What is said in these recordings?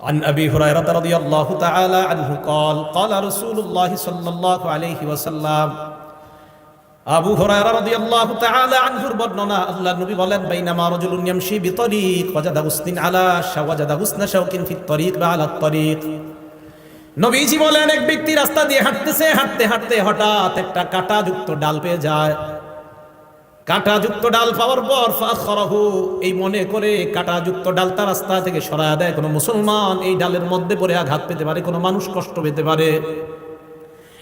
عن ابي هريره رضي الله تعالى عنه قال قال رسول الله صلى الله عليه وسلم আবু হুরায়রা রাদিয়াল্লাহু তাআলা আনহুর বর্ণনা আল্লাহর নবী বলেন বাইনামা রাজুলুন ইয়ামশি বিতরিক ওয়াজাদা হুসনিন আলা শাওয়াজাদা হুসনা শাওকিন ফিত তরিক বা আলা তরিক নবীজি বলেন এক ব্যক্তি রাস্তা দিয়ে হাঁটতেছে হাঁটতে হাঁটতে হঠাৎ একটা কাঁটাযুক্ত ডাল পেয়ে যায় কাঁটাযুক্ত ডাল পাওয়ার পর ফাখরাহু, এই মনে করে কাঁটাযুক্ত ডাল তার রাস্তা থেকে সরায় দেয়। কোনো মুসলমান এই ডালের মধ্যে পড়ে আঘাত পেতে পারে, কোনো মানুষ কষ্ট পেতে পারে।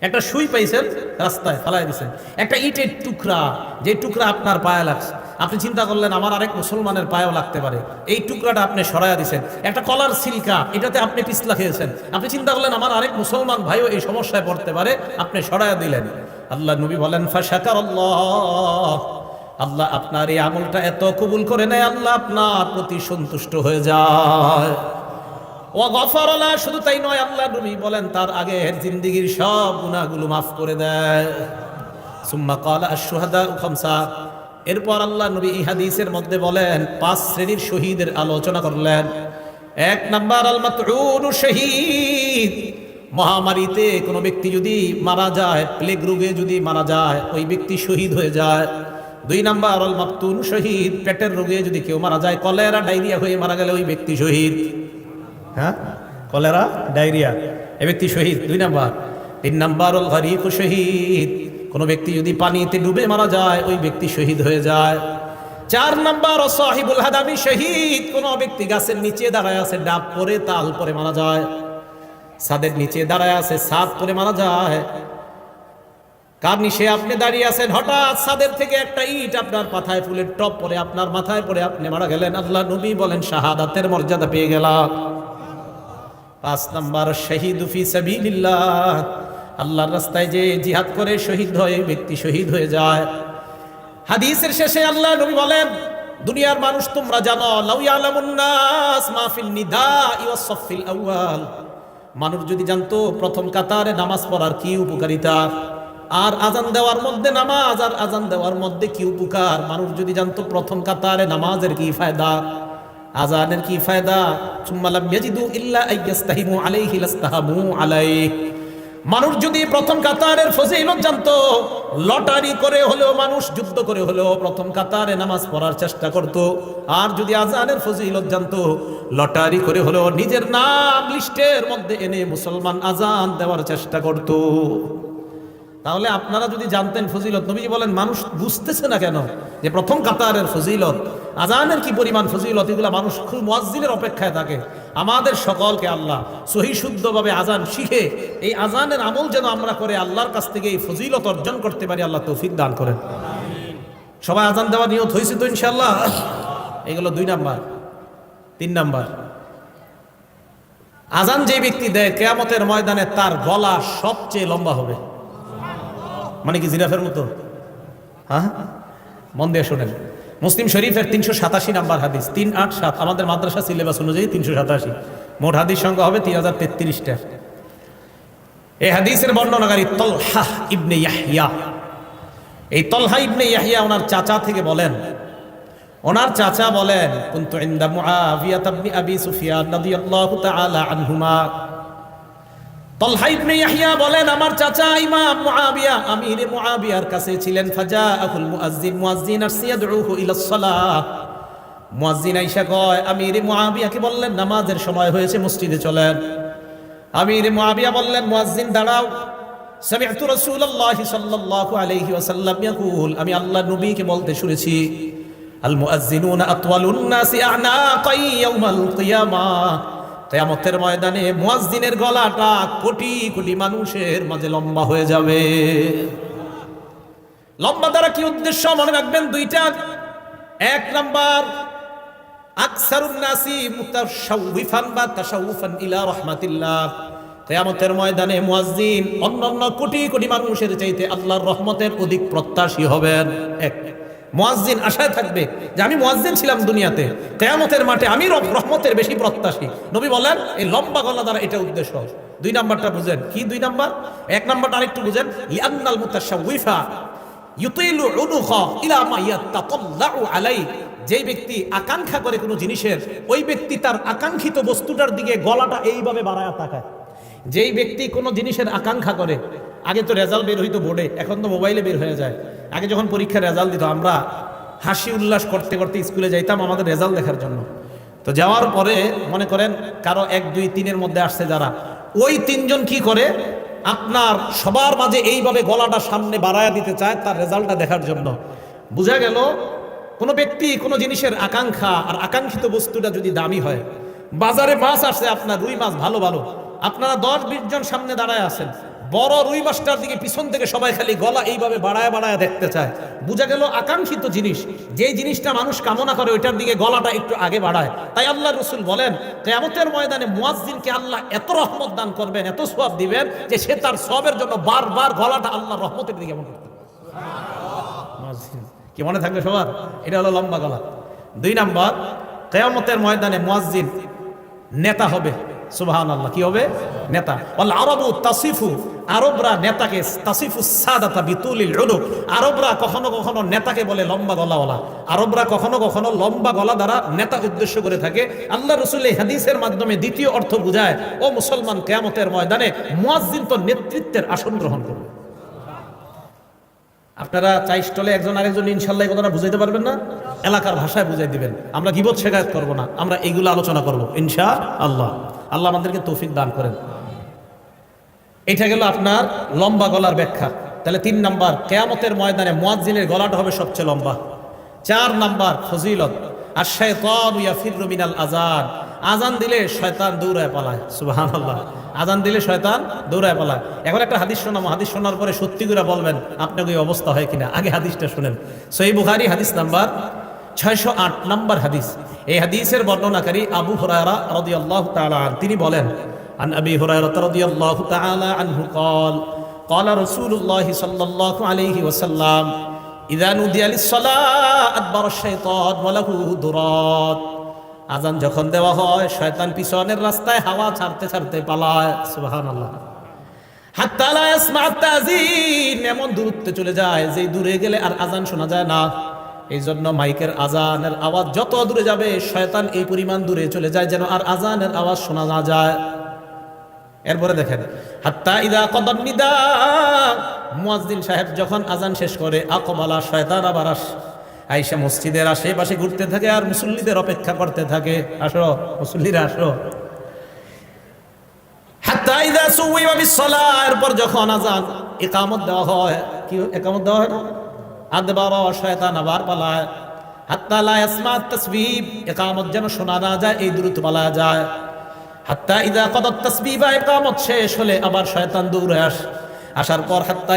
একটা সুই পাইছেন, রাস্তায় ফালাই দিছেন। একটা ইটের টুকরা, যে টুকরা আপনার পায়ে লাগছে। আপনি চিন্তা করলেন, আমার আরেক মুসলমানের পায়েও লাগতে পারে। এই টুকরাটা আপনি সরাইয়া দিছেন। একটা কলার সিল্কা, এটাতে আপনি পিছলা খেয়েছেন। আপনি চিন্তা করলেন, আমার আরেক মুসলমান ভাইও এই সমস্যায় পড়তে পারে, আপনি সরাইয়া দিলেন। আল্লাহ নবী বলেন ফাশাকার আল্লাহ আল্লাহ আপনার এই আমলটা এত কবুল করে নেয়, আল্লাহ আপনার প্রতি সন্তুষ্ট হয়ে যায়। ও গফরলা শুধু তাই নয়, আল্লাহ নবী বলেন, তার আগের জিন্দিগির সব গুনাহগুলো মাফ করে দেয়। সুম্মা কালা এরপর আল্লাহ নবী এই হাদিসের মধ্যে বলেন, পাঁচ শ্রেণির শহীদের আলোচনা করলেন। এক নাম্বার আল মাতউন শহীদ মহামারীতে কোনো ব্যক্তি যদি মারা যায়, প্লেগ রোগে যদি মারা যায়, ওই ব্যক্তি শহীদ হয়ে যায়। দুই নাম্বার, আল মাকতুন শহীদ। পেটের রোগে যদি কেউ মারা যায়, কলেরা, ডায়রিয়া হয়ে মারা গেলে ওই ব্যক্তি শহীদ। হ্যাঁ? কলেরা, ডায়রিয়া, এ ব্যক্তি শহীদ। দুই নাম্বার, তিন নাম্বার ওল গরিব শহীদ। কোনো ব্যক্তি যদি পানিতে ডুবে মারা যায়, ওই ব্যক্তি শহীদ হয়ে যায়। চার নাম্বার ও সাহিবুল হাদামি শহীদ। কোন ব্যক্তি গাছের নিচে দাঁড়ায় আছে, ডাব পরে তাল পরে মারা যায়। ছাদের নিচে দাঁড়ায় আছে সাদ পরে মারা যায়। কার নিচে আপনি দাঁড়িয়ে আছেন? হঠাৎ সাদের থেকে একটা ইট আপনার মাথায় ফুলের টপ পরে আপনার মাথায় পরে আপনি মারা গেলেন। আল্লাহ নবী বলেন, শাহাদাতের মর্যাদা পেয়ে গেলাম। পাঁচ নাম্বার, শহীদ ফি সাবিলিল্লাহ। আল্লাহর রাস্তায় যে জিহাদ করে শহীদ হয় ব্যক্তি শহীদ হয়ে যায়। হাদিসের শেষে আল্লাহ নবী বলেন, দুনিয়ার মানুষ তোমরা জানো, লাউ ইয়ালামুন নাস মা ফিল নিদা ওয়াস সাফিল আউয়াল। মানুষ যদি জানতো, প্রথম কাতারে নামাজ পড়ার কি উপকারিতা? আর আজান দেওয়ার মধ্যে নামাজ, আর আজান দেওয়ার মধ্যে কি উপকার? মানুষ যদি জানতো প্রথম কাতারে নামাজের কি ফায়দা, আজানের কি ফায়দা? সুম্মালাম ইয়াজিদু ইল্লা আইয়াস্তাহিমু আলাইহি লাস্তাহামু আলাইহি। মানুষ যদি প্রথম কাতারের ফজিলত জানতো, লটারি করে হলেও মানুষ, যুদ্ধ করে হলেও প্রথম কাতারে নামাজ পড়ার চেষ্টা করত। আর যদি আজানের ফজিলত জানতো, লটারি করে হলেও নিজের নাম লিস্টের মধ্যে এনে মুসলমান আজান দেওয়ার চেষ্টা করত। তাহলে আপনারা যদি জানতেন ফজিলত, নবীজি বলেন, মানুষ বুঝতেছে না কেন যে প্রথম কাতারের ফজিলত, আজানের কি পরিমাণ ফজিলত, এগুলো মানুষ খুব মসজিদের অপেক্ষায় থাকে। আমাদের সকলকে আল্লাহ সহি শুদ্ধভাবে আজান শিখে, এই আজানের আমল যেন আমরা করে আল্লাহর কাছ থেকে এই ফজিলত অর্জন করতে পারি, আল্লাহ তৌফিক দান করেন। সবাই আজান দেওয়া নিয়ত হয়েছে তো ইনশাল্লাহ এগুলো দুই নাম্বার। তিন নাম্বার। আজান যে ব্যক্তি দেয়, কেয়ামতের ময়দানে তার গলা সবচেয়ে লম্বা হবে। মানে কি জিরাফের মতো? হ্যাঁ? মন দিয়ে শোনেন। মুসলিম শরীফের তিনশো সাতাশি নাম্বার হাদিস, তিন আট সাত, আমাদের মাদ্রাসা সিলেবাস অনুযায়ী তিনশো সাতাশি। মোট হাদিস সংখ্যা হবে তিন হাজার তেত্রিশটা। এই হাদিসের বর্ণনাকারী তলহা ইবনে ইয়াহিয়া এই তলহা ইবনে ইয়াহিয়া ওনার চাচা থেকে বলেন, ওনার চাচা বলেন, কুনতু ইনদা মুআবিয়া ইবনে আবি সুফিয়ান রাদিয়াল্লাহু তাআলা আনহুমা। তলহা ইবনে বলেন, আমার চাচা ইমাম মুআবিয়া আমির মুআবিয়ার কাছে ছিলেন। ফাজাআহুল মুআজ্জিন মুআজ্জিন আরসিয়াদউহু ইলাস সালাহ। মুআজ্জিন আয়েশা কয়, আমির মুআবিয়াকে বললেন, নামাজের সময় হয়েছে, মসজিদে চলেন। আমির মুআবিয়া বললেন, মুআজ্জিন, দাঁড়াও। সামি'তু রাসূলুল্লাহি সাল্লাল্লাহু আলাইহি ওয়াসাল্লাম ইয়াকুল, আমি আল্লাহর নবীকে বলতে শুনেছি। আল মুআজ্জিনুনা আতওয়ালুন নাসি আ'নাকাই ইয়াউমাল কিয়ামাহ কেয়ামতের ময়দানে মুয়াজ্জিনের গলাটা কোটি কোটি মানুষের মাঝে লম্বা হয়ে যাবে। লম্বা দ্বারা কি উদ্দেশ্য মনে রাখবেন? দুইটা। এক নাম্বার, আকসারুন নাসি মুতাশাউফান বা তাশাউফান ইলা রাহমাতিল্লাহ। কেয়ামতের ময়দানে মুয়াজ্জিন অন্যান্য কোটি কোটি মানুষের চাইতে আল্লাহর রহমতের অধিক প্রত্যাশী হবেন। এক। মুয়াজ্জিন আশায় থাকবে যে আমি মুয়াজ্জিন ছিলাম দুনিয়াতে। কেয়ামতের মাঠে আমি রহমতের বেশি প্রত্যাশী। নবী বলেন, এই লম্বা গলা দ্বারা এটা উদ্দেশ্য। দুই নাম্বারটা বুঝেন। কি দুই নাম্বার? এক নাম্বারটা আরেকটু বুঝেন। লিআন্নাল মুতাশাউফা ইউতিলু উনুখা ইলা মা ইয়াতাতাল্লাউ আলাই যেই ব্যক্তি আকাঙ্ক্ষা করে কোনো জিনিসের, ওই ব্যক্তি তার আকাঙ্ক্ষিত বস্তুটার দিকে গলাটা এইভাবে বাড়ায় তাকায়। যেই ব্যক্তি কোনো জিনিসের আকাঙ্ক্ষা করে, আগে তো রেজাল্ট বের হইতো বোর্ডে, এখন তো মোবাইলে বের হয়ে যায়। আগে যখন পরীক্ষার রেজাল্ট দিত, আমরা হাসি উল্লাস করতে করতে স্কুলে যাইতাম আমাদের রেজাল্ট দেখার জন্য। তো যাওয়ার পরে মনে করেন কারও এক, দুই, তিনের মধ্যে আসছে যারা। ওই তিনজন কি করে? আপনার সবার মাঝে এইভাবে গলাটা সামনে বাড়ায় দিতে চায় তার রেজাল্টটা দেখার জন্য। বোঝা গেল, কোনো ব্যক্তি কোনো জিনিসের আকাঙ্ক্ষা আর আকাঙ্ক্ষিত বস্তুটা যদি দামি হয়, বাজারে মাছ আসছে আপনার, রুই মাছ ভালো ভালো। আপনারা দশ বিশ জন সামনে দাঁড়ায় আছেন। বড় রুই মাছটার দিকে পিছন থেকে সবাই খালি গলা এইভাবে বাড়ায় বাড়ায় দেখতে চায়। বোঝা গেল আকাঙ্ক্ষিত জিনিস। যেই জিনিসটা মানুষ কামনা করে ওইটার দিকে গলাটা একটু আগে বাড়ায়। তাই আল্লাহ রসুল বলেন, কেয়ামতের ময়দানে মুয়াজ্জিনকে আল্লাহ এত রহমত দান করবেন, এত সওয়াব দিবেন যে সে তার সবের জন্য বারবার গলাটা আল্লাহ রহমতের দিকে মনে করতে কি মনে থাকবে সবার? এটা হলো লম্বা গলা। দুই নাম্বার, কেয়ামতের ময়দানে মুয়াজ্জিন নেতা হবে। সুবহান আল্লাহ কি হবে? নেতা। আরবু তাসিফু, আরবরা নেতাকে, তাসিফু সাদাতা বিতুলিল আরবরা কখনো কখনো নেতাকে বলে লম্বা গলাওয়ালা। আরবরা কখনো কখনো লম্বা গলা দ্বারা নেতা উদ্দেশ্য করে থাকে। আল্লাহ রসুল হাদিসের মাধ্যমে দ্বিতীয় অর্থ বুঝায়, ও মুসলমান, কেয়ামতের ময়দানে মুয়াজ্জিন তো নেতৃত্বের আসন গ্রহণ করবে। আপনারা চাই স্টলে একজন আরেকজন ইনশাল্লাহ কথাটা বুঝাইতে পারবেন না? এলাকার ভাষায় বুঝাই দিবেন। আমরা গিবত শেখায়ত করব না? আমরা এইগুলো আলোচনা করব ইনশা আল্লাহ আল্লাহ আমাদেরকে তৌফিক দান করেন। এটা গেল আপনার লম্বা গলার ব্যাখ্যা। তাহলে তিন নাম্বার, কেয়ামতের ময়দানে মুয়াজ্জিনের গলাটা হবে সবচেয়ে লম্বা। চার নাম্বার, ফজিলত আর শয়তান ইয়াফিরু মিনাল আজান আজান দিলে শয়তান দৌড়ায় পালায় সুবহানাল্লাহ আজান দিলে শয়তান দৌড়ায় পালায় এখন একটা হাদিস শোনাম হাদিস শোনার পরে সত্যি করে বলবেন আপনার ওই অবস্থা হয় কিনা আগে হাদিসটা শুনেন সহি বুখারি হাদিস নাম্বার ছয়শো আট নম্বর হাদিস এই হাদিসের বর্ণনাকারী আবু হুরায়রা রাদিয়াল্লাহু তাআলা আন তিনি বলেন عن أبي هريرة رضي الله تعالى عنه قال قال رسول الله صلى الله عليه وسلم إذا نودي للصلاة أدبر الشيطان وله درات আজান যখন দেওয়া হয়, শয়তান পিছনের রাস্তায় হাওয়া ছাড়তে ছাড়তে পালায়। ইয়াসমা তাজিন এমন দূরত্বে চলে যায় যে দূরে গেলে আর আজান শোনা যায় না। এই জন্য মাইকের আজানের আওয়াজ যত দূরে যাবে, শয়তান এই পরিমাণ দূরে চলে যায় যেন আর আজানের আওয়াজ শোনা না যায়। এরপরে দেখেন, হাত্তা ইদা কদম নিদা। সাহেব যখন আজান শেষ করে, আকবালা শয়তান আবার আস। আইসা মসজিদের আশেপাশে ঘুরতে থাকে আর মুসল্লিদের অপেক্ষা করতে থাকে। আসো, মুসল্লিরা, আসো। যখন ইকামত দেওয়া হয়, কি ইকামত দেওয়া হয়? আদবার পালায়। তাসবিব যেন শোনা না যায়, এই দ্রুত পালায় যায়। হাত্তা তাসবিবা শেষ হলে আবার আসার পর হাত্তা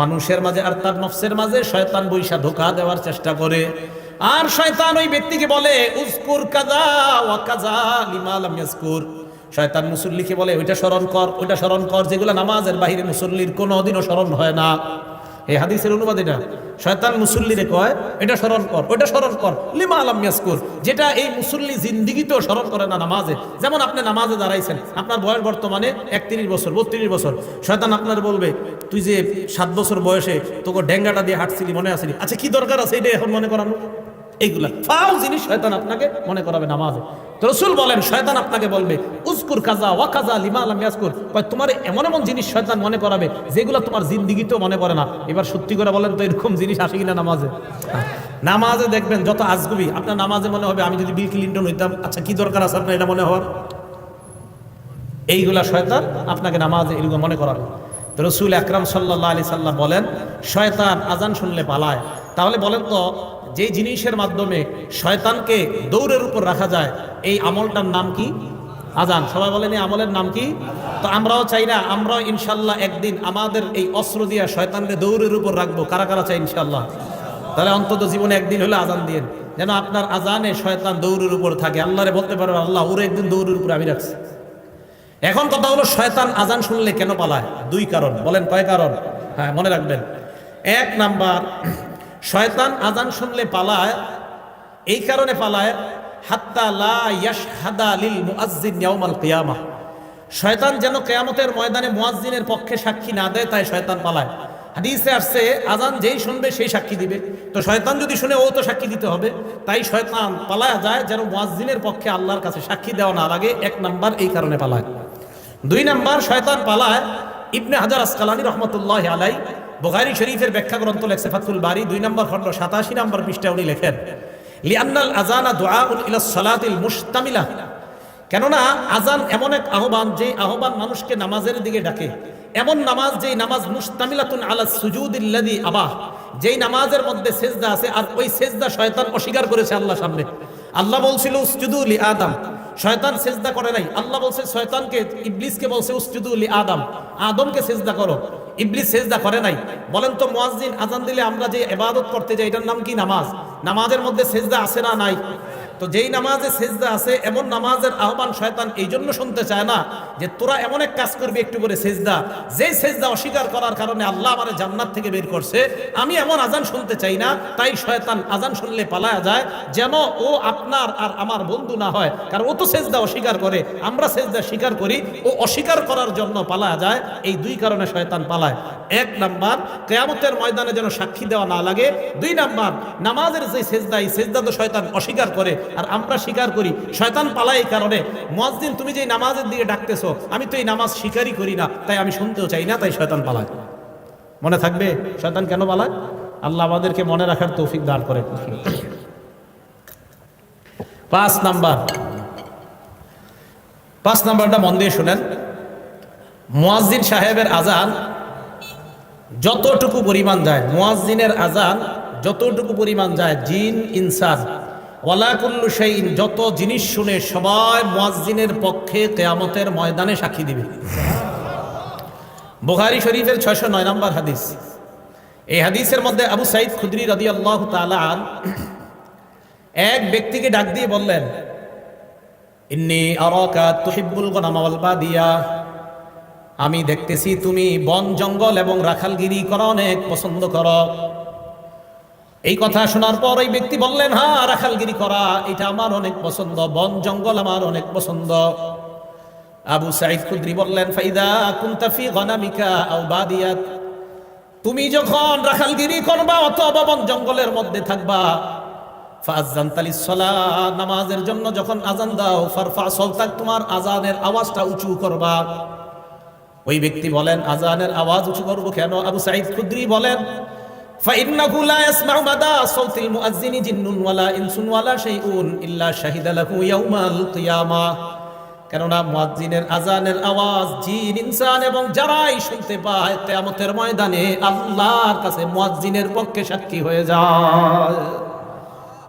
মানুষের মাঝে আর তার নফসের মাঝে শয়তান বৈশা ধোকা দেওয়ার চেষ্টা করে। আর শয়তান ওই ব্যক্তিকে বলে উস্কুর কাজা ওয়া কাজা লিমা লাম শয়তান মুসল্লিকে বলে, ওইটা স্মরণ কর, ওইটা স্মরণ কর, যেগুলো নামাজের বাহিরে মুসল্লির কোনো দিনও স্মরণ হয় না। এই হাদিসের অনুবাদ এটা। শয়তান মুসল্লিরে কয়, এটা স্মরণ কর, ওইটা স্মরণ কর। লিমা আলাম ইয়াসকুর, যেটা এই মুসল্লি জিন্দিগিতেও স্মরণ করে না নামাজে। যেমন আপনি নামাজে দাঁড়াইছেন, আপনার বয়স বর্তমানে একত্রিশ বছর, বত্রিশ বছর। শয়তান আপনার বলবে, তুই যে সাত বছর বয়সে তোকে ডেঙ্গাটা দিয়ে হাঁটছিলি, মনে আসিনি আচ্ছা কি দরকার আছে এটা এখন মনে করানো এইগুলা ফাও জিনিস শয়তান আপনাকে মনে করাবে নামাজে। রসুল বলেন, শয়তান আপনাকে বলবে উস্কুর কাজা, ওয়া কাজা লিমা আলাম ইয়াসকুর তোমার এমন এমন জিনিস শয়তান মনে করাবে, যেগুলো তোমার জিন্দিগিতেও মনে পড়ে না। এবার সত্যি করে বলেন তো এরকম জিনিস আসে কিনা নামাজে? নামাজে দেখবেন যত আজগুবি, আপনার নামাজে মনে হবে, আমি যদি বিল ক্লিন্টন হইতাম আচ্ছা কি দরকার আছে আপনার এটা মনে হওয়ার? এইগুলা শয়তান আপনাকে নামাজে এরকম মনে করাবে। রসুল আকরাম সাল্লাহ আলি সাল্লাম বলেন, শয়তান আজান শুনলে পালায় তাহলে বলেন তো যে জিনিসের মাধ্যমে শয়তানকে দৌড়ের উপর রাখা যায়, এই আমলটার নাম কি? আজান। সবাই বলেন, এই আমলের নাম কি? তো আমরাও চাই না, আমরাও ইনশাল্লাহ একদিন আমাদের এই অস্ত্র দিয়া শয়তানকে দৌড়ের উপর রাখব। কারা কারা চাই ইনশাল্লাহ তাহলে অন্তত জীবনে একদিন হলে আজান দিন যেন আপনার আজানে শয়তান দৌড়ের উপর থাকে। আল্লাহরে বলতে পারবে আল্লাহ ওরে একদিন দৌড়ের উপর আমি রাখছি। এখন কথা হলো, শয়তান আজান শুনলে কেন পালায়? দুই কারণ। বলেন কয় কারণ? হ্যাঁ মনে রাখবেন। এক নাম্বার শয়তান আজান শুনলে পালায়, এই কারণে পালায়, হাত্তা লা ইয়াশহাদা লিল মুআজ্জিন ইয়াউমাল কিয়ামাহ। শয়তান যেন কিয়ামতের ময়দানে মুয়াজ্জিনের পক্ষে সাক্ষী না দেয়, তাই শয়তান পালায়। হাদিসে আসছে আজান যেই শুনবে সেই সাক্ষী দিবে। তো শয়তান যদি শুনে, ও তো সাক্ষী দিতে হবে। তাই শয়তান পালায়া যায় যেন মুয়াজ্জিনের পক্ষে আল্লাহর কাছে সাক্ষী দেওয়া না লাগে। এক নাম্বার এই কারণে পালায়। দুই নাম্বার, শয়তান পালায়, ইবনে হাজার আসকালানি রহমতুল্লাহ আলাই বুখারী শরীফের ব্যাখ্যা গ্রন্থ লেখছে ফাতুল বাড়ি দুই নম্বর খণ্ড, সাতাশি নম্বর পৃষ্ঠা উনি লেখেন লিয়ান্নাল আজানা ইলা সালাতিল মুশতামিলা। কেননা আজান এমন এক আহ্বান যে আহ্বান মানুষকে নামাজের দিকে ডাকে। এমন নামাজ যেই নামাজ মুস্তামিলাতুন আলা সুজুদিল্লাদি আবাহ। যেই নামাজের মধ্যে সেজদা আছে, আর ওই সেজদা শয়তান অস্বীকার করেছে আল্লাহ সামনে। আল্লাহ বলছিল, উসজুদু লি আদম। শয়তান সেজদা করে নাই। আল্লাহ বলছে, শয়তানকে, ইবলিসকে বলছে, উসজুদু লি আদম। আদমকে সেজদা করো। ইবলিস সেজদা করে নাই। বলেন তো মোয়াজ্জিন আজান দিলে আমরা যে এবাদত করতে যাই, এটার নাম কি? নামাজ। নামাজের মধ্যে সেজদা আছে না নাই? তো যেই নামাজে সেজদা আছে, এমন নামাজের আহ্বান শয়তান এই জন্য শুনতে চায় না যে তোরা এমন এক কাজ করবি একটু করে সেজদা। যেই সেজদা অস্বীকার করার কারণে আল্লাহ আমার জান্নাত থেকে বের করছে, আমি এমন আজান শুনতে চাই না, তাই শয়তান আজান শুনলে পালায়া যায়, যেন ও আপনার আর আমার বন্ধু না হয়, কারণ ও তো সেজদা অস্বীকার করে, আমরা সেজদা স্বীকার করি, ও অস্বীকার করার জন্য পালায়া যায়, এই দুই কারণে শয়তান পালায়। এক নাম্বার, কেয়ামতের ময়দানে যেন সাক্ষী দেওয়া না লাগে, দুই নাম্বার, নামাজের যে সেজদা, এই সেজদা তো শয়তান অস্বীকার করে আর আমরা স্বীকার করি। শয়তান পালায় এই কারণে। মুয়াজ্জিন, তুমি যে নামাজের দিকে ডাকতেছো, আমি তো এই নামাজ স্বীকারই করি না, তাই আমি শুনতেও চাই না, তাই শয়তান পালায়। মনে থাকবে? শয়তান কেন পালায়? আল্লাহ আমাদেরকে মনে রাখার তৌফিক দান করে পাঁচ নাম্বার। পাঁচ নাম্বারটা মন দিয়ে শুনেন। মুয়াজ্জিন সাহেবের আজান যতটুকু পরিমাণ যায়, মুয়াজ্জিনের আজান যতটুকু পরিমাণ যায়, জিন, ইনসান ওয়ালাকুল্লু যত জিনিস শুনে সবাই মুয়াজ্জিনের পক্ষে কেয়ামতের ময়দানে সাক্ষী দিবে। বুখারী শরীফের ছয়শো নয় নম্বর হাদিস। এই হাদিসের মধ্যে আবু সাইদ খুদরি রদি আল্লাহ তালান এক ব্যক্তিকে ডাক দিয়ে বললেন, ইন্নি আরাকা তুহিব্বুল গনামা আমি দেখতেছি তুমি বন জঙ্গল এবং রাখালগিরি করা অনেক পছন্দ করো। এই কথা শোনার পর ওই ব্যক্তি বললেন হ্যাঁ রাখালগিরি করা, এটা আমার অনেক পছন্দ, বন জঙ্গল আমার অনেক পছন্দ। আবু সাইদ খুদ্রি বললেন, ফাইদা কুন্তাফি গনামিকা আও বাদিয়াত। তুমি যখন রাখালগিরি করবা, অথবা বন জঙ্গলের মধ্যে থাকবা ফাজান তালিসলা নামাজের জন্য যখন আজান দাও, ফারফা সলতাক, তোমার আজানের আওয়াজটা উঁচু করবা। ওই ব্যক্তি বলেন আজানের আওয়াজ উঁচু করব কেন? আবু সাইদ খুদ্রি বলেন فإنه لا يسمع مدى صوت المؤذن جن ولا إنس ولا شيء إلا شهد له يوم القيامة কেননা মুয়াজ্জিনের আজানের আওয়াজ জিন ইনসান এবং যারাই শুনতে পায় কিয়ামতের ময়দানে আল্লাহর কাছে মুয়াজ্জিনের পক্ষে সাক্ষী হয়ে যায়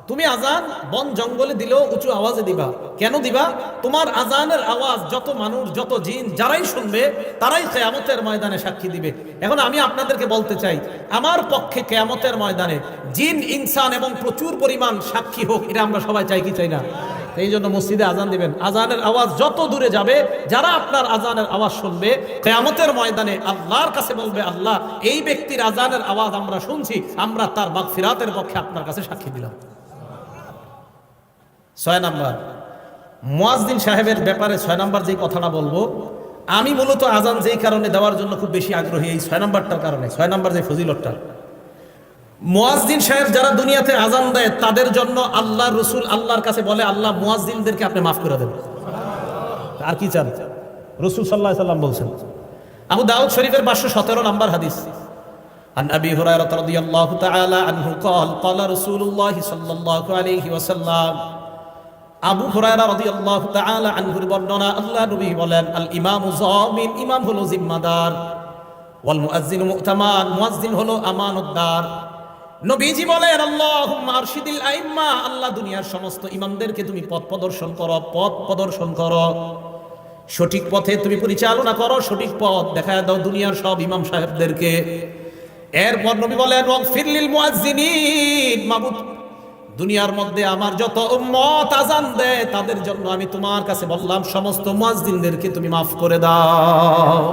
তুমি আজান বন জঙ্গলে দিলেও উঁচু আওয়াজে দিবা। কেন দিবা? তোমার আজানের আওয়াজ যত মানুষ, যত জিন, যারাই শুনবে, তারাই কেয়ামতের ময়দানে সাক্ষী দিবে। এখন আমি আপনাদেরকে বলতে চাই, আমার পক্ষে কেয়ামতের ময়দানে জিন, ইনসান এবং প্রচুর পরিমাণ সাক্ষী হোক, এটা আমরা সবাই চাই কি চাই না? এই জন্য মসজিদে আজান দিবেন। আজানের আওয়াজ যত দূরে যাবে, যারা আপনার আজানের আওয়াজ শুনবে, কেয়ামতের ময়দানে আল্লাহর কাছে বলবে, আল্লাহ, এই ব্যক্তির আজানের আওয়াজ আমরা শুনছি, আমরা তার মাগফিরাতের পক্ষে আপনার কাছে সাক্ষী দিলাম। ছয় নাম্বার মুয়াজ্জিন সাহেবের ব্যাপারে ছয় নাম্বার যে কথাটা বলবো আমি মূলত আজান যেই কারণে দেওয়ার জন্য খুব বেশি আগ্রহী এই ছয় নাম্বারটার কারণে ছয় নাম্বার যে ফজিলতটা মুয়াজ্জিন সাহেব যারা দুনিয়াতে আজান দেয় তাদের জন্য আল্লাহ রসুল আল্লাহর কাছে বলে আল্লাহ মুয়াজ্জিনদেরকে আপনি মাফ করে দেবেন আর কি চান রসুল সাল্লাহ সাল্লাম বলছেন আবু দাউদ শরীফের পাঁচশো সতেরো নাম্বার হাদিস عن أبي هريرة رضي الله تعالى عنه قال قال رسول الله صلى الله عليه وسلم আবু হুরায়রা রাদিয়াল্লাহু তাআলা আনহুর বর্ণনা, আল্লাহ নবী বলেন, আল ইমামু জামিন ইমাম হলো জিম্মাদার। ওয়াল মুআজ্জিনু মু'তামান, মুআজ্জিন হলো আমানতদার। নবীজি বলেন, আল্লাহুম্মা আরশিদিল আইম্মা আল্লাহ দুনিয়ার সমস্ত ইমামদেরকে তুমি পথ প্রদর্শন করো, পথ প্রদর্শন করো। সঠিক পথে তুমি পরিচালনা করো, সঠিক পথ দেখা দাও দুনিয়ার সব ইমাম সাহেবদেরকে। এরপর নবী বলেন ওয়াগফিরলিল মুআজ্জিনিন মাবুদ দুনিয়ার মধ্যে আমার যত উম্মত আজান দেয়, তাদের জন্য আমি তোমার কাছে বললাম, সমস্ত মুয়াজ্জিনদেরকে তুমি মাফ করে দাও।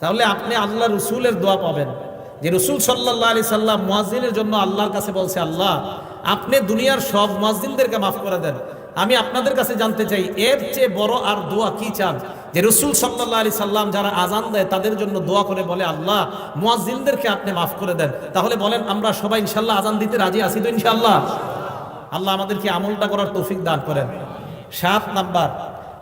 তাহলে আপনি আল্লাহ রসুলের দোয়া পাবেন। যে রসুল সাল্লাহ আলি সাল্লাম মুয়াজ্জিনের জন্য আল্লাহর কাছে বলছে, আল্লাহ, আপনি দুনিয়ার সব মুয়াজ্জিনদেরকে মাফ করে দেন। আমি আপনাদের কাছে জানতে চাই, এর চেয়ে বড় আর দোয়া কি চান? যে রসুল সাল্লাহ আলি সাল্লাম যারা আজান দেয়, তাদের জন্য দোয়া করে বলে, আল্লাহ, মুয়াজ্জিনদেরকে আপনি মাফ করে দেন। তাহলে বলেন, আমরা সবাই ইনশাল্লাহ আজান দিতে রাজি আছি তো ইনশাল্লাহ আল্লাহ আমাদেরকে আমলটা করার তৌফিক দান করেন। সাত নাম্বার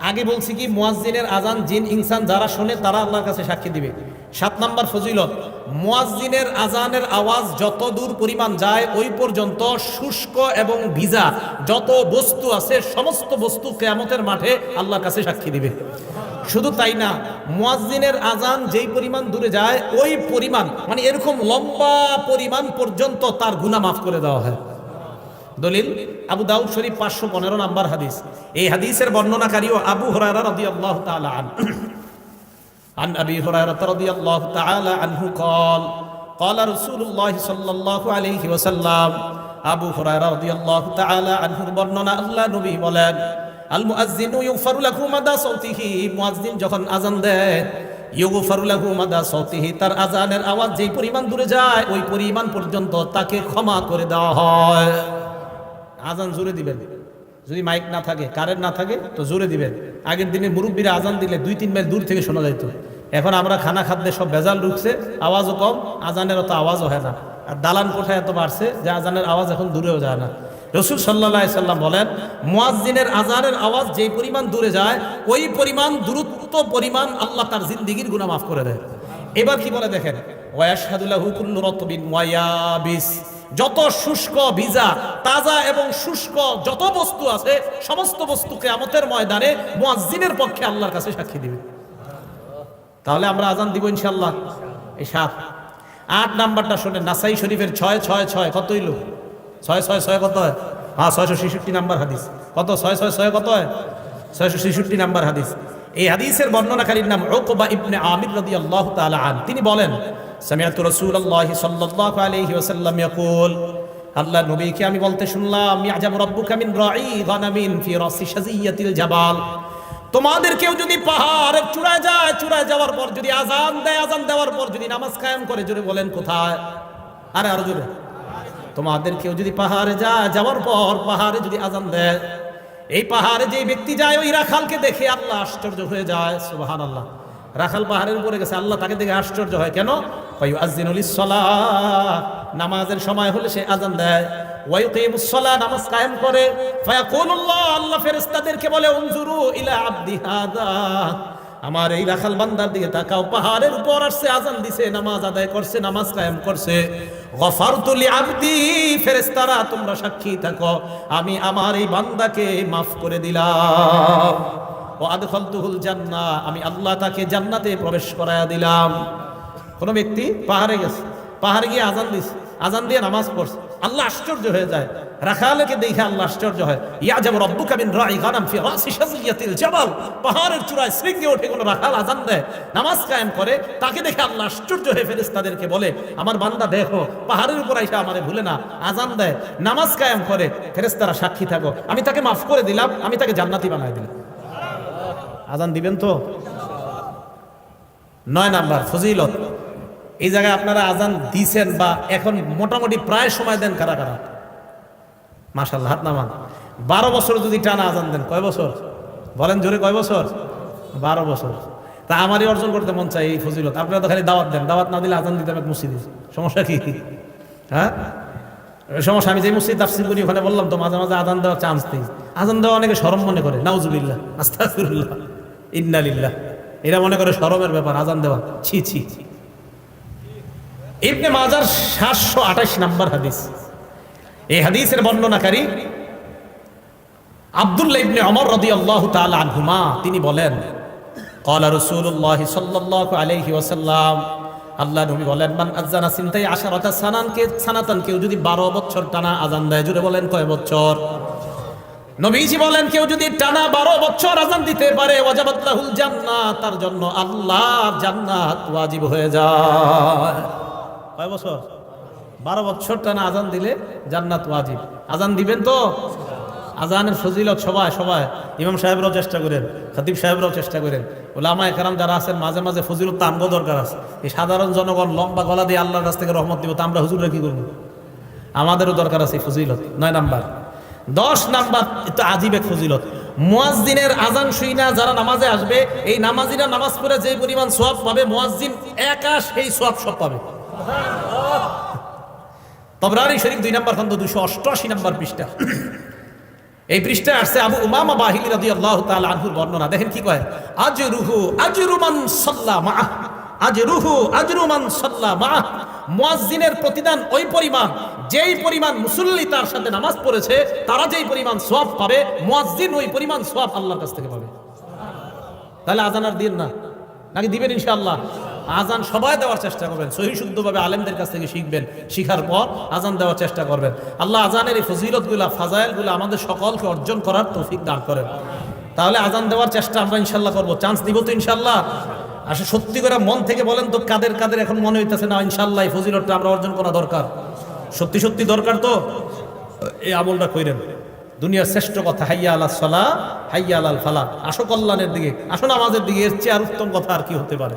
আগে বলছি কি, মুয়াজ্জিনের আজান জিন, ইনসান যারা শোনে তারা আল্লাহর কাছে সাক্ষী দিবে। সাত নম্বর ফজিলত, মুয়াজ্জিনের আজানের আওয়াজ যত দূর পরিমাণ যায়, ওই পর্যন্ত শুষ্ক এবং ভিজা যত বস্তু আছে, সমস্ত বস্তু কেয়ামতের মাঠে আল্লাহর কাছে সাক্ষী দিবে। শুধু তাই না, মুয়াজ্জিনের আজান যেই পরিমাণ দূরে যায়, ওই পরিমাণ মানে এরকম লম্বা পরিমাণ পর্যন্ত তার গুনাহ মাফ করে দেওয়া হয়। দলিল আবু দাউদ শরীফ পাঁচশো পনেরো নাম্বার হাদিস এই হাদিসের বর্ণনাকারীও আবু হরারা রদি আল্লাহ আন عن أبي هريرة رضي الله تعالى عنه قال قال رسول الله صلى الله عليه وسلم আবু হুরায়রা রাদিয়াল্লাহু তাআলা আনহুর বর্ণনা আল্লাহ নবী বলেন আল মুআজ্জিনু ইউগফারু লাহু মাদা সাউতিহি মুআজ্জিন যখন আজান দেয় ইউগফারু লাহু মাদা সাউতিহি তার আজানের আওয়াজ যেই পরিমাণ দূরে যায় ওই পরিমাণ পর্যন্ত তাকে ক্ষমা করে দেওয়া হয় আজান জোরে দিবেন। যদি মাইক না থাকে, কারেন্ট না থাকে, তো জোরে দিবেন। আগের দিনে মুরব্বীরা আজান দিলে দুই, তিন মাইল দূর থেকে শোনা যাইত। এখন আমরা খানা খাদ্যে সব ভেজাল ঢুকছে, আওয়াজও কম, আজানের অত আওয়াজও হয় না। আর দালান কোঠায় এত বাড়ছে যে আজানের আওয়াজ এখন দূরেও যায় না। রসুল সাল্লাহ সাল্লাম বলেন, মুয়াজ্জিনের আজানের আওয়াজ যেই পরিমাণ দূরে যায়, ওই পরিমাণ দূরত্ব পরিমাণ আল্লাহ তার জিন্দিগির গুণা মাফ করে দেয়। এবার কি বলে দেখেন? ওয়াশহাদুল্লাহু কুল্লু রতবিন ওয়ায়াবিস যত শুষ্ক ভিজা, তাজা এবং শুষ্ক যত বস্তু আছে, সমস্ত বস্তুকে আমতের ময়দানে মুয়াজ্জিনের পক্ষে আল্লাহর কাছে সাক্ষী দিবে। তাহলে আমরা আজান দিব ইনশাল্লাহ এই সাত। আট নাম্বারটা শোনেন, নাসাই শরীফের ছয় ছয় ছয়, কত হইল? ছয় ছয় ছয়, কত হয়? হ্যাঁ ছয়শো ছেষট্টি নাম্বার হাদিস। কত? ছয় ছয় ছয়, কত হয়? ছয়শো ছেষট্টি নাম্বার হাদিস। এই হাদিসের বর্ণনাকারীর নাম ওকবা ইবনে আমির রাদিয়াল্লাহু তাআলা আন তিনি বলেন সামিআতু রাসূলুল্লাহি সাল্লাল্লাহু আলাইহি ওয়াসাল্লাম ইয়াকুল, আল্লাহ নবীকে আমি বলতে শুনলাম, ইয়াজাবু রাব্বুকা মিন রাঈ গানামিন ফি রাসি শাজিয়াতিল জাবাল। তোমাদের কেউ যদি পাহাড়ের চূড়ায় যায়, চূড়ায় যাওয়ার পর যদি আজান দেয় আজান দেওয়ার পর যদি নামাজ কায়েম করে, জোরে বলেন কোথায়? আরে আরও জোরে। তোমাদের কেউ যদি পাহাড়ে যায়, যাওয়ার পর পাহাড়ে যদি আজান দেয়, এই পাহাড়ে যে ব্যক্তি যায়, ওই রাখালকে দেখে আল্লাহ আশ্চর্য হয়ে যায় সুবাহান আল্লাহ রাখাল পাহাড়ের উপরে গেছে, আল্লাহ তাকে দেখে আশ্চর্য হয়। কেন? নামাজের সময় হলে সে আজান দেয়। বলে আমার এই রাখাল বান্দার দিকে পাহাড়ের উপর আসছে, আজান দিছে, নামাজ আদায় করছে, নামাজ কায়েম করছে। ফেরেশতারা, তোমরা সাক্ষী থাকো। আমি আমার এই বান্দাকে মাফ করে দিলাম। ও আদখালতুহুল জান্নাহ, আমি আল্লাহ তাকে জান্নাতে প্রবেশ করায়া দিলাম। কোন ব্যক্তি পাহাড়ে গেছে, পাহাড়ে গিয়ে আজান দিছে, আজান দিয়ে নামাজ পড়ছে, আল্লাহ আশ্চর্য হয়ে যায়। রাখালকে দেখে আল্লাহ আশ্চর্য হয়। ইয়া যাব রব্বুকা মিন রাই গানাম ফি রাসি জাবাল। পাহাড়ের চূড়ায় শৃঙ্গে ওঠে কোন রাখাল আজান দেয়, নামাজ কায়েম করে, তাকে দেখে আল্লাহ আশ্চর্য হয়ে ফেরেশতাদেরকে বলে, আমার বান্দা দেখো, পাহাড়ের উপর আইসা আমারে ভুলে না, আজান দেয়, নামাজ কায়েম করে, ফেরেশতারা সাক্ষী থাকো। আমি তাকে মাফ করে দিলাম, আমি তাকে জান্নাতি বানায় দিলাম। আজান দিবেন তো? নয় নাম্বার, ফজিলত। এই জায়গায় আপনারা আজান দিছেন বা এখন মোটামুটি প্রায় সময় দেন কারা কারা? মাসাল্লাহ হাত নামান। বারো বছর যদি টানা আজান দেন, কয় বছর? বলেন জোরে, কয় বছর? বারো বছর। তা আমারই অর্জন করতে মন চাই এই ফজিলত। আপনারা তো খালি দাওয়াত দেন। দাওয়াত না দিলে আজান দিতে হবে মসজিদে। সমস্যা কি? হ্যাঁ? সমস্যা, আমি যে মসজিদ তাফসিল করি, ওখানে বললাম তো মাঝে মাঝে আজান দেওয়ার চান্স নেই। আজান দেওয়া অনেকে সরম মনে করে, নাউজুবিল্লাহ আস্তাফিরুল্লাহ ইন্নালিল্লাহ এরা মনে করে সরমের ব্যাপার, আজান দেওয়া। ছি ছি। ইবনে মাজার সাতশো আঠাশ নাম্বার হাদিস। এই হাদিসের বর্ণনাকারী আব্দুল্লাহ ইবনে অমর রদি আল্লাহ আনহুমা, তিনি বলেন কলা রসুল্লাহ সাল্লাহ আলহি ওসাল্লাম আল্লাহ নবী বলেন, মান আজানা আশা আশারতা সানানকে সানাতান কেউ যদি বারো বছর টানা আজান দেয় জুড়ে বলেন কয় বছর? নবীজি বলেন, কেউ যদি টানা 12 বছর আজান দিতে পারে ওয়াজাবাত লাহুল জান্নাত, তার জন্য আল্লাহর জান্নাত ওয়াজিব হয়ে যায়। কয় বছর? বারো বছর টানা আজান দিলে জান্নাত ওয়াজিব। আজান দিবেন তো? আজানের ফজিলত সবাই সবাই। ইমাম সাহেবরাও চেষ্টা করেন, খতিব সাহেবরাও চেষ্টা করেন। ওলামায় কারাম যারা আছেন, মাঝে মাঝে ফজিলত তো আমগো দরকার আছে। এই সাধারণ জনগণ লম্বা গলা দিয়ে আল্লাহর কাছ থেকে রহমত দিব তো আমরা হুজুররা কি করব? আমাদেরও দরকার আছে ফজিলত। নয় নাম্বার দশ নাম্বার তো আজিবে ফজিলত। মুয়াজ্জিনের আজান শুই না, যারা নামাজে আসবে, এই নামাজিরা নামাজ পড়ে যে পরিমাণ সোয়াব পাবে, মুয়াজ্জিন একা সেই সোয়াব সব পাবে। তবরারি শরীফ দুই নম্বর খন্ড দুশো অষ্টআশি নম্বর পৃষ্ঠা। এই পৃষ্ঠায় আসছে আবু উমামা বাহিলি রাদিয়াল্লাহু তাআলা আনহুর বর্ণনা। দেখেন কি কয়? আজরুহু, আজরুমান সাল্লা মা আজরুহু, আজরুমান সাল্লা মা মুয়াজ্জিনের প্রতিদান ওই পরিমাণ। যেই পরিমাণ মুসল্লি তার সাথে নামাজ পড়েছে, তারা যেই পরিমাণ সওয়াব পাবে, মুয়াজ্জিন ওই পরিমাণ সওয়াব আল্লাহর কাছ থেকে পাবে। তাহলে আজান আর দিন না। নাকি দিবেন ইনশাআল্লাহ? আজান সবাই দেওয়ার চেষ্টা করবেন, সহি শুদ্ধভাবে আলেমদের কাছ থেকে শিখবেন, শিখার পর আজান দেওয়ার চেষ্টা করবেন। আল্লাহ আজানের এই ফজিলতগুলা, ফাজাইলগুলো আমাদের সকলকে অর্জন করার তৌফিক দান করেন। তাহলে আজান দেওয়ার চেষ্টা আমরা ইনশাল্লাহ করব। চান্স দিব তো ইনশাল্লাহ আসলে সত্যি করে মন থেকে বলেন তো, কাদের কাদের এখন মনে হইতেছে না ইনশাল্লাহ এই ফজিলতটা আমরা অর্জন করা দরকার। সত্যি সত্যি দরকার তো? এই আমলটা কইরেন। দুনিয়ার শ্রেষ্ঠ কথা, হাইয়া আল্লাহ সালা হাইয়া আলাল ফালা আসো কল্যাণের দিকে, আসো আমাদের দিকে, এর চেয়ে আর উত্তম কথা আর কি হতে পারে?